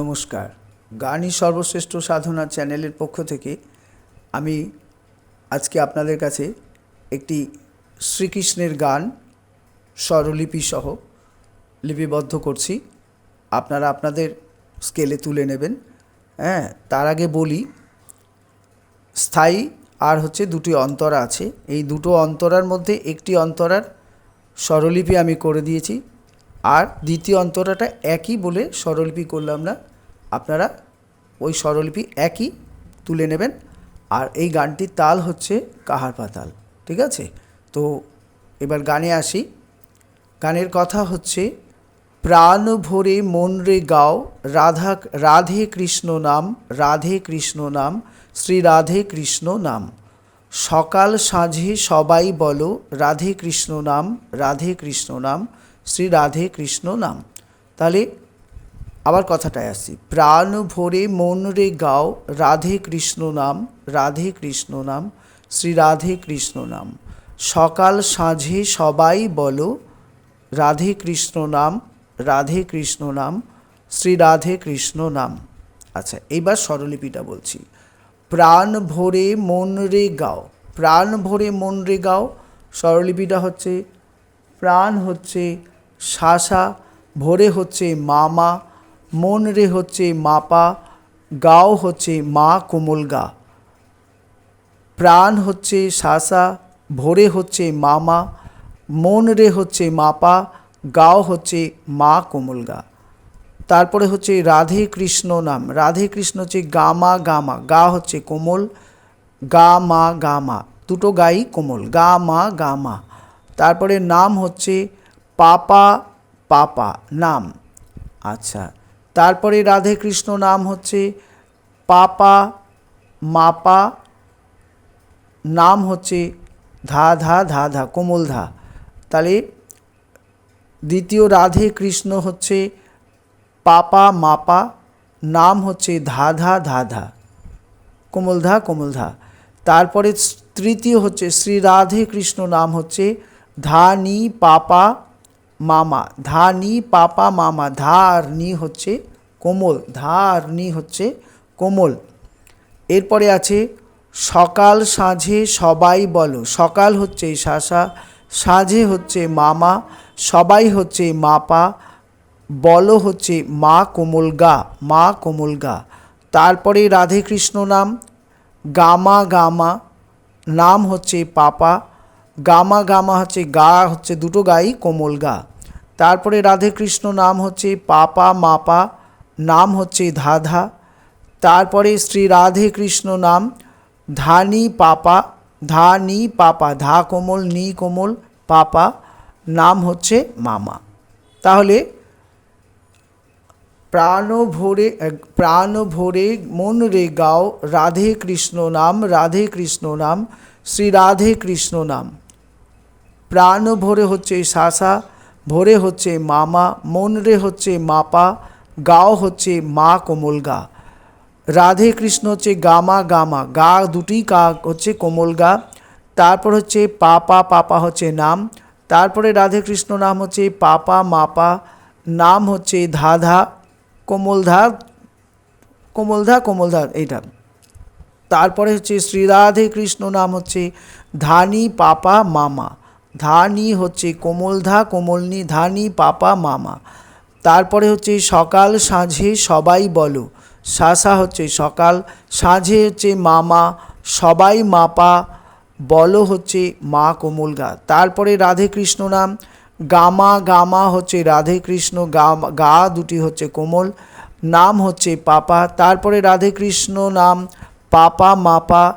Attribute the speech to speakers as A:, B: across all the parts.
A: নমস্কার। গানই সর্বশ্রেষ্ঠ সাধনা চ্যানেলের পক্ষ থেকে আমি আজকে আপনাদের কাছে একটি শ্রীকৃষ্ণের গান স্বরলিপি সহ লিপিবদ্ধ করছি। আপনারা আপনাদের স্কেলে তুলে নেবেন। হ্যাঁ তার আগে বলি, স্থায়ী আর হচ্ছে দুটি অন্তরা আছে। এই দুটো অন্তরার মধ্যে একটি অন্তরার স্বরলিপি আমি করে দিয়েছি। আর দ্বিতীয় অন্তরাটা একই বলে স্বরলিপি করলাম না। আপনারা ওই স্বরলিপি একই তুলে নেবেন। আর এই গানটির তাল হচ্ছে কাহার পাতাল, ঠিক আছে? তো এবার গানে আসি। গানের কথা হচ্ছে, প্রাণ ভরে মন রে গাও, রাধা, রাধে কৃষ্ণ নাম, রাধে কৃষ্ণ নাম, শ্রী রাধে কৃষ্ণ নাম। সকাল সাঁঝে সবাই বলো, রাধে কৃষ্ণ নাম, রাধে কৃষ্ণ নাম শ্রী রাধে কৃষ্ণ নাম। তাহলে আবার কথাটায় আসছি। প্রাণ ভরে মন রে গাও রাধে কৃষ্ণ নাম, রাধে কৃষ্ণ নাম, শ্রী রাধে কৃষ্ণ নাম। সকাল সাঁঝে সবাই বলো, রাধে কৃষ্ণ নাম, রাধে কৃষ্ণ নাম, শ্রী রাধে কৃষ্ণ নাম। আচ্ছা এইবার স্বরলিপিটা বলছি। প্রাণ ভরে মন রে গাও, প্রাণ ভরে মন রে গাও, স্বরলিপিটা হচ্ছে, প্রাণ হচ্ছে শাসা, ভোরে হচ্ছে মামা মন রে হচ্ছে মাপা, গাও হচ্ছে মা কোমল গা। প্রাণ হচ্ছে শাসা, ভোরে হচ্ছে মামা মন রে হচ্ছে মাপা, গাও হচ্ছে মা কোমল গা। তারপরে হচ্ছে রাধে কৃষ্ণ নাম। রাধে কৃষ্ণ হচ্ছে গামা গামা, গা হচ্ছে কোমল, গা মা গামা দুটো গাই কোমল, গা মা গামা তারপরে নাম হচ্ছে পাপা পাপা, নাম। আচ্ছা তারপরে রাধে কৃষ্ণ নাম হচ্ছে পাপা, মাপা, নাম হচ্ছে ধা ধা ধা ধা, কোমল ধা। তাহলে দ্বিতীয় রাধে কৃষ্ণ হচ্ছে পাপা, মাপা, নাম হচ্ছে ধা ধা ধা ধা। কোমলধা কোমলধা তারপরে তৃতীয় হচ্ছে শ্রী রাধে কৃষ্ণ নাম হচ্ছে ধা, নি, পাপা মামা ধা নি পাপা মামা ধা আর নি হচ্ছে কোমল ধা আর নি হচ্ছে কোমল। এরপরে আছে, সকাল সাঁঝে সবাই বলো, সকাল হচ্ছে শাসা, সাঁঝে হচ্ছে মামা, সবাই হচ্ছে মাপা, বলো হচ্ছে মা কোমল গা, মা কোমল গা। তারপরে রাধে কৃষ্ণ নাম, গামা গামা, নাম হচ্ছে পাপা গামা গামা হচ্ছে গা হচ্ছে দুটো গাই, কোমল গা। তারপরে রাধে কৃষ্ণ নাম হচ্ছে পাপা মাপা, নাম হচ্ছে ধাধা। তারপরে শ্রী রাধে কৃষ্ণ নাম ধানি পাপা ধা নি পাপা, ধা কোমল, নি কোমল পাপা, নাম হচ্ছে মামা। তাহলে প্রাণ ভরে প্রাণ ভরে মন রে গাও, রাধে কৃষ্ণ নাম, রাধে কৃষ্ণ নাম, শ্রী রাধে কৃষ্ণ নাম। প্রাণ ভরে হচ্ছে শাসা, ভরে হচ্ছে মামা মন রে হচ্ছে মাপা, গাও হচ্ছে মা কোমল গা রাধে কৃষ্ণ হচ্ছে গামা গামা, গা দুটি কা হচ্ছে কোমল গা তারপর হচ্ছে পাপা পাপা হচ্ছে নাম, তারপরে রাধে কৃষ্ণ নাম হচ্ছে পাপা, মাপা, নাম হচ্ছে ধাধা, কোমলধা কোমলধা কোমলধা, এইটা। তারপরে হচ্ছে শ্রীরাধে কৃষ্ণ নাম হচ্ছে ধানি, পাপা, মামা। ধানি হচ্ছে কোমলধা কোমলনি ধানি, পাপা, মামা। তারপরে হচ্ছে সকাল সাঁঝে সবাই বলো। শাসা হচ্ছে সকাল সাঁঝে হচ্ছে মামা, সবাই মাপা, বলো হচ্ছে মা কোমল গা। তারপরে রাধে কৃষ্ণ নাম, গামা গামা হচ্ছে রাধে কৃষ্ণ, গা গা দুটি হচ্ছে কোমল, নাম হচ্ছে পাপা। তারপরে রাধে কৃষ্ণ নাম, পাপা মাপা,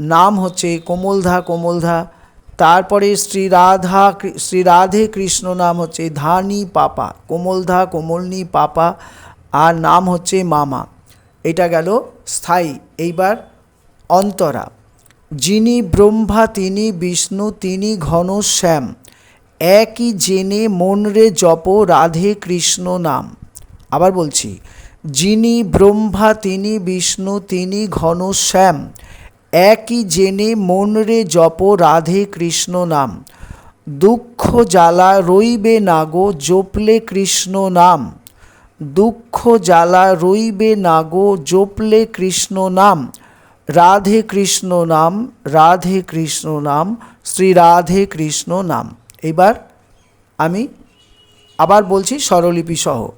A: নাম হচ্ছে কোমলধা কোমলধা তারপরে শ্রী রাধা শ্রী রাধে কৃষ্ণ নাম হচ্ছে ধানি পাপা কোমলধা কোমলনি পাপা, আর নাম হচ্ছে মামা। এটা গেল স্থায়ী। এইবার অন্তরা। যিনি ব্রহ্মা, তিনি বিষ্ণু, তিনি ঘন শ্যাম, একই জেনে মনরে জপ রাধে কৃষ্ণ নাম। আবার বলছি, যিনি ব্রহ্মা, তিনি বিষ্ণু, তিনি ঘন শ্যাম একই জেনে মনরে জপ, রাধে কৃষ্ণ নাম। দুঃখ জ্বালা রইবে না গো জপলে কৃষ্ণ নাম। দুঃখ জ্বালা রইবে না গো জপলে কৃষ্ণ নাম। রাধে কৃষ্ণ নাম, রাধে কৃষ্ণ নাম, শ্রী রাধে কৃষ্ণ নাম। এবার আমি আবার বলছি স্বরলিপি সহ।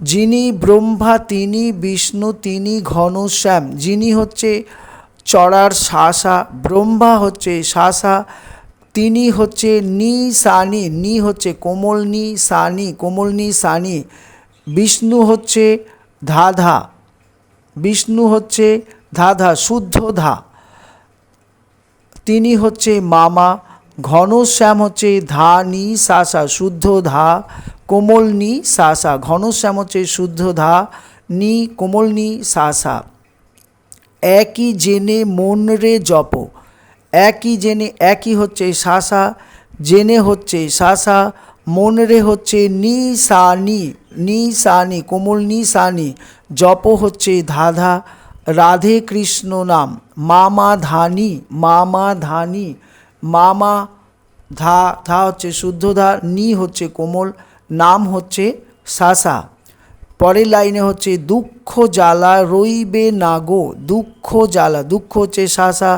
A: যিনি ব্রহ্মা, তিনি বিষ্ণু, তিনি ঘনশ্যাম যিনি হচ্ছে চড়ার শাসা ব্রহ্মা হচ্ছে শাসা তিনি হচ্ছে নি সানি, নি হচ্ছে কোমল নি সানি, কোমল নি সানি, বিষ্ণু হচ্ছে ধাধা, বিষ্ণু হচ্ছে ধাধা, শুদ্ধ ধা, তিনি হচ্ছে মামা, ঘনশ্যাম হচ্ছে ধা, নি সাসা, শুদ্ধ ধা, কোমল নি সাসা, ঘনশ্যাম হচ্ছে শুদ্ধ ধা, নি, কোমল নি সাসা। একই জেনে মন রে জপ। একই জেনে একই হচ্ছে শাসা জেনে হচ্ছে শাসা মন রে হচ্ছে নি সা নি নি সা নি কোমল নি সা নি জপ হচ্ছে ধাধা, রাধে কৃষ্ণ নাম, মামা ধানি মামা ধানি, মামা ধা ধা হচ্ছে শুদ্ধ ধা, নি হচ্ছে কোমল, নাম হচ্ছে শাসা পরের লাইনে হচ্ছে, দুঃখ জ্বালা রইবে না গো, দুঃখ জ্বালা, দুঃখ হচ্ছে শাসা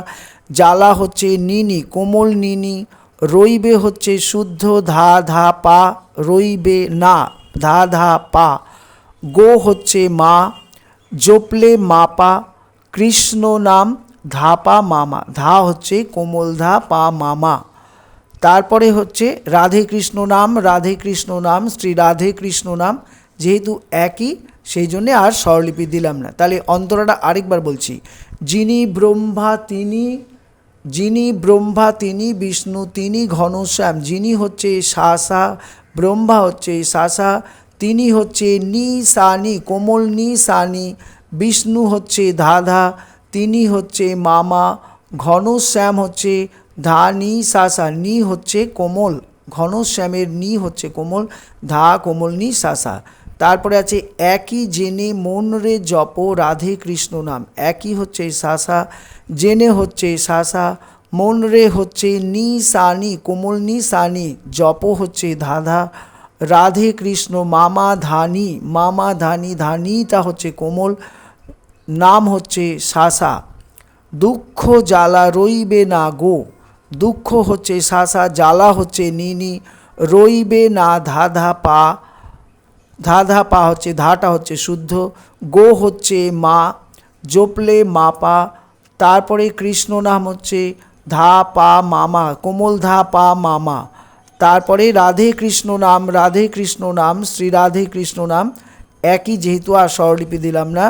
A: জ্বালা হচ্ছে নিনি, কোমল নিনি, রইবে হচ্ছে শুদ্ধ ধা ধা পা, রইবে না, ধা ধা পা, গো হচ্ছে মা, জপলে মাপা কৃষ্ণ নাম ধাপা মামা, ধা হচ্ছে কোমল ধা পা মামা। তারপরে হচ্ছে রাধে কৃষ্ণ নাম, রাধে কৃষ্ণ নাম, শ্রী রাধে কৃষ্ণ নাম যেহেতু একই, সেই জন্যে আর স্বরলিপি দিলাম না। তাহলে অন্তরাটা আরেকবার বলছি। যিনি ব্রহ্মা, তিনি, যিনি ব্রহ্মা, তিনি বিষ্ণু, তিনি ঘনশ্যাম যিনি হচ্ছে শাসা ব্রহ্মা হচ্ছে শাসা তিনি হচ্ছে নি সানি কোমল নি সানি বিষ্ণু হচ্ছে ধাধা, তিনি হচ্ছে মামা ঘনশ্যাম হচ্ছে ধা, নি, সাসা, নি হচ্ছে কোমল ঘনশ্যামের নি হচ্ছে কোমল, ধা, কোমল, নি, সাসা। তারপরে আছে, একই জেনে মন রে জপ, রাধে কৃষ্ণ নাম। একই হচ্ছে সাসা, জেনে হচ্ছে সাসা, মন রে হচ্ছে নি সানি, কোমল নি সানি, জপ হচ্ছে ধাধা। রাধে কৃষ্ণ, মামা ধানি মামা ধানি, ধানিটা হচ্ছে কোমল, নাম হচ্ছে শাসা দুঃখ জ্বালা রইবে না গো, দুঃখ হচ্ছে শাসা জ্বালা হচ্ছে নিনি রইবে না ধাধা পা। ধাধা পা হচ্ছে, ধাটা হচ্ছে শুদ্ধ, গো হচ্ছে মা, জোপলে মা পা, তারপরে কৃষ্ণ নাম হচ্ছে ধা পা মামা, কোমল ধা পা মামা, তারপরে রাধে কৃষ্ণ নাম, রাধে কৃষ্ণ নাম, শ্রী রাধে কৃষ্ণ নাম, একই যেহেতু আর স্বরলিপি দিলাম না।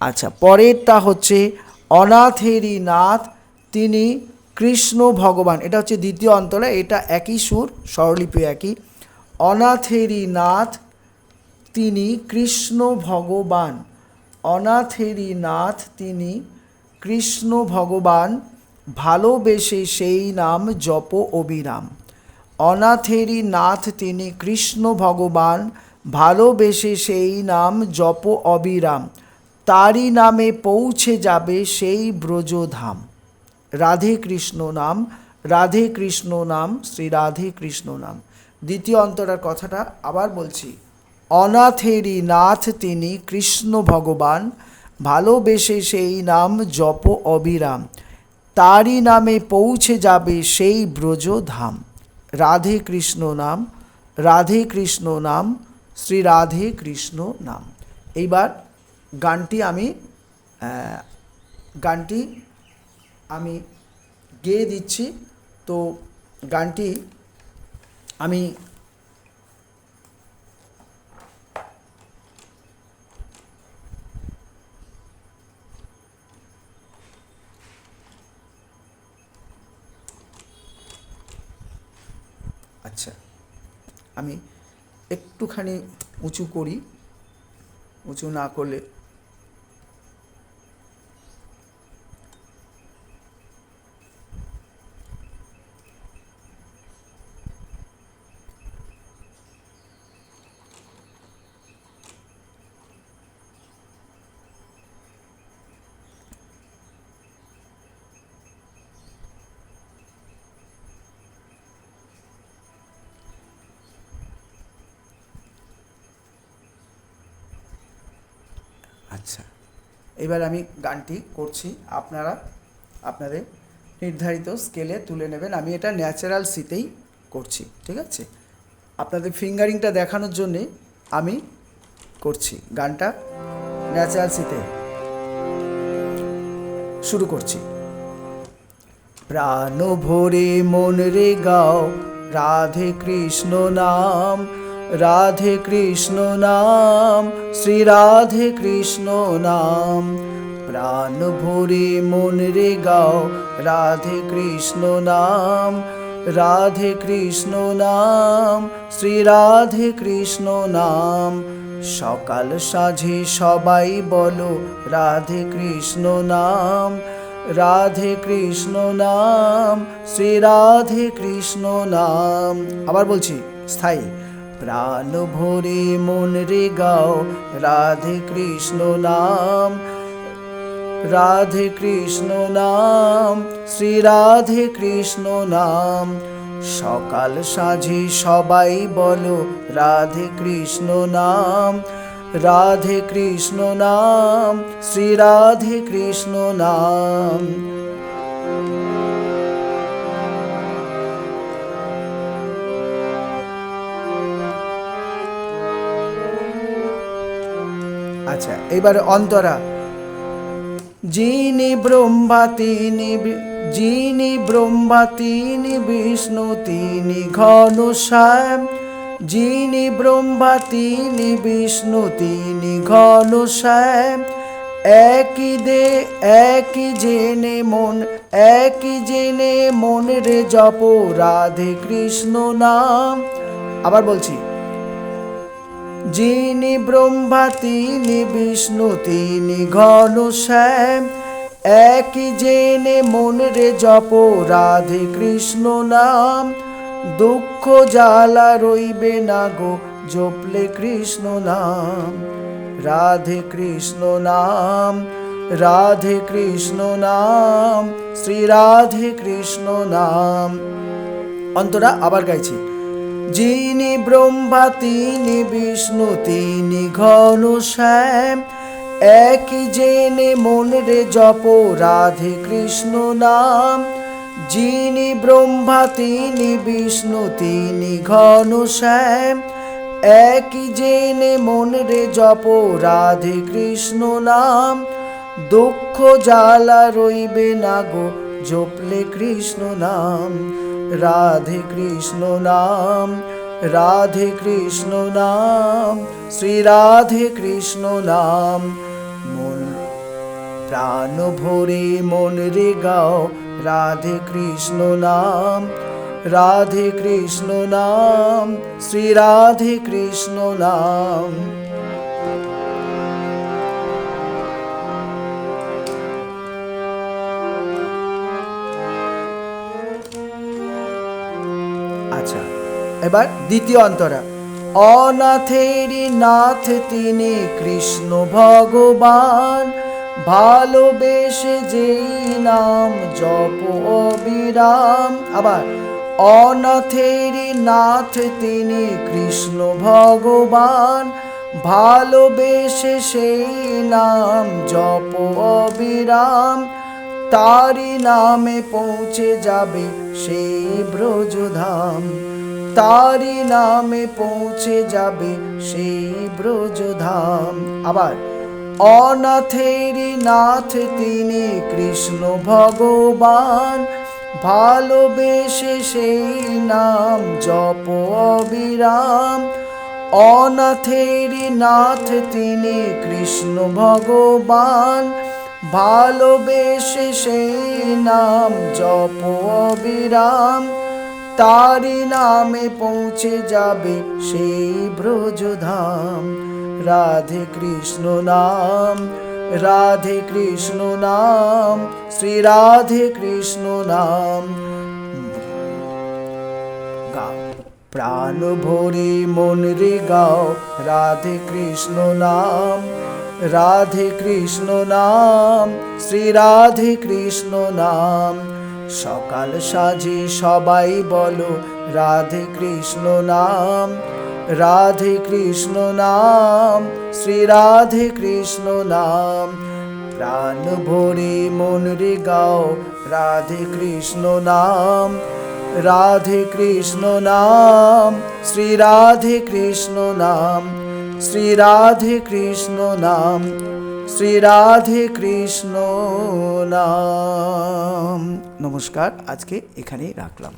A: আচ্ছা পরেরটা হচ্ছে অনাথেরই নাথ, তিনি কৃষ্ণ ভগবান, এটা হচ্ছে দ্বিতীয় অন্তরে, এটা একই সুর, স্বরলিপি একই। অনাথেরই নাথ তিনি কৃষ্ণ ভগবান। অনাথেরই নাথ তিনি কৃষ্ণ ভগবান। ভালোবেসে সেই নাম জপ অবিরাম। অনাথেরই নাথ তিনি কৃষ্ণ ভগবান। ভালোবেসে সেই নাম জপ অবিরাম। তারই নামে পৌঁছে যাবে সেই ব্রজধাম। রাধে কৃষ্ণ নাম, রাধে কৃষ্ণ নাম, শ্রী রাধে কৃষ্ণ নাম। দ্বিতীয় অন্তরার কথাটা আবার বলছি। অনাথেরই নাথ তিনি কৃষ্ণ ভগবান, ভালোবেসে সেই নাম জপ অবিরাম। তারই নামে পৌঁছে যাবে সেই ব্রজ ধাম। রাধে কৃষ্ণ নাম, রাধে কৃষ্ণ নাম, শ্রী রাধে কৃষ্ণ নাম। এইবার গানটি আমি গানটি আমি গেয়ে দিচ্ছি। তো গানটি আমি একটুখানি উঁচু করি উঁচু না করলে আচ্ছা। এবার আমি গানটি করছি। আপনারা আপনাদের নির্ধারিত স্কেলে তুলে নেবেন। আমি এটা ন্যাচারাল সিতেই করছি, ঠিক আছে? আপনাদের ফিঙ্গারিংটা দেখানোর জন্যে আমি করছি। গানটা ন্যাচারাল সিতে শুরু করছি। প্রাণ ভরে মন রে গাও, রাধে কৃষ্ণ নাম। রাধে কৃষ্ণ নাম, শ্রী রাধে কৃষ্ণ নাম। প্রাণ ভরে মন রে গাও, রাধে কৃষ্ণ নাম। রাধে কৃষ্ণ নাম, শ্রী রাধে কৃষ্ণ নাম। সকাল সাঁঝে সবাই বলো, রাধে কৃষ্ণ নাম। রাধে কৃষ্ণ নাম, শ্রী রাধে কৃষ্ণ নাম। আবার বলছি, স্থায়ী। প্রাণ ভরে মন রে গাও, রাধে কৃষ্ণ নাম। রাধে কৃষ্ণ নাম, শ্রী রাধে কৃষ্ণ নাম। সকাল সাঁঝে সবাই বলো, রাধে কৃষ্ণ নাম। রাধে কৃষ্ণ নাম, শ্রী রাধে কৃষ্ণ নাম। আচ্ছা এবারে অন্তরা। যিনি ব্রহ্মা, তিনি যিনি ব্রহ্মা, তিনি বিষ্ণু, তিনি ঘন শ্যাম। যিনি ব্রহ্মা, তিনি বিষ্ণু, তিনি ঘন শ্যাম। একই দে, একই জেনে মন, একই জেনে মন রে জপ, রাধে কৃষ্ণ নাম। আবার বলছি যিনি ব্রহ্মা, তিনি বিষ্ণু, তিনি ঘন শ্যাম। একই জেনে মন রে জপ, রাধে কৃষ্ণ নাম। দুঃখ জ্বালা রইবে না গো, জপলে কৃষ্ণ নাম। রাধে কৃষ্ণ নাম, রাধে কৃষ্ণ নাম, শ্রী রাধে কৃষ্ণ নাম। অন্তরা আবার গাইছি। যিনি ব্রহ্মা, তিনি বিষ্ণু, তিনি ঘন শ্যাম। একই জেনে মন রে জপ, রাধে কৃষ্ণ নাম। যিনি ব্রহ্মা, তিনি বিষ্ণু, তিনি ঘন শ্যাম। একই জেনে মন রে জপ, রাধে কৃষ্ণ নাম। দুঃখ জ্বালা রইবে না গো, জপলে কৃষ্ণ নাম। রাধে কৃষ্ণ নাম রাধে কৃষ্ণ নাম শ্রী রাধে কৃষ্ণ নাম মন প্রাণ ভরে মন রে গাও রাধে কৃষ্ণ নাম রাধে কৃষ্ণ নাম শ্রী রাধে কৃষ্ণ নাম আচ্ছা। এবার দ্বিতীয় অন্তরা। অনাথেরই নাথ তিনি কৃষ্ণ ভগবান ভালোবেসে যেই নাম জপ অবিরাম। আবার অনাথেরই নাথ তিনি কৃষ্ণ ভগবান ভালোবেসে সেই নাম জপ অবিরাম। তারি নামে পৌঁছে যাবে সেই ব্রজধাম। তারি নামে পৌঁছে যাবে সেই ব্রজধাম। আবার, অনাথেরই নাথ তিনি কৃষ্ণ ভগবান। ভালোবেসে সেই নাম জপ অবিরাম। অনাথেরই নাথ তিনি কৃষ্ণ ভগবান। ভালোবেসে সেই নাম জপ অবিরাম। তারি নামে পৌঁছে যাবে সেই ব্রজধাম। রাধে কৃষ্ণ নাম, রাধে কৃষ্ণ নাম, শ্রী রাধে কৃষ্ণ নাম। প্রাণ ভরে মন রে গাও, রাধে কৃষ্ণ নাম। রাধে কৃষ্ণ নাম, শ্রী রাধে কৃষ্ণ নাম। সকাল সাজে সবাই বলো, রাধে কৃষ্ণ নাম, রাধে কৃষ্ণ নাম, শ্রী রাধে কৃষ্ণ নাম। প্রাণ ভরে মন রে গাও, রাধে কৃষ্ণ নাম, রাধে কৃষ্ণ নাম, শ্রী রাধে কৃষ্ণ নাম। শ্রী রাধে কৃষ্ণ নাম শ্রী রাধে কৃষ্ণ নাম। নমস্কার আজকে এখানেই রাখলাম।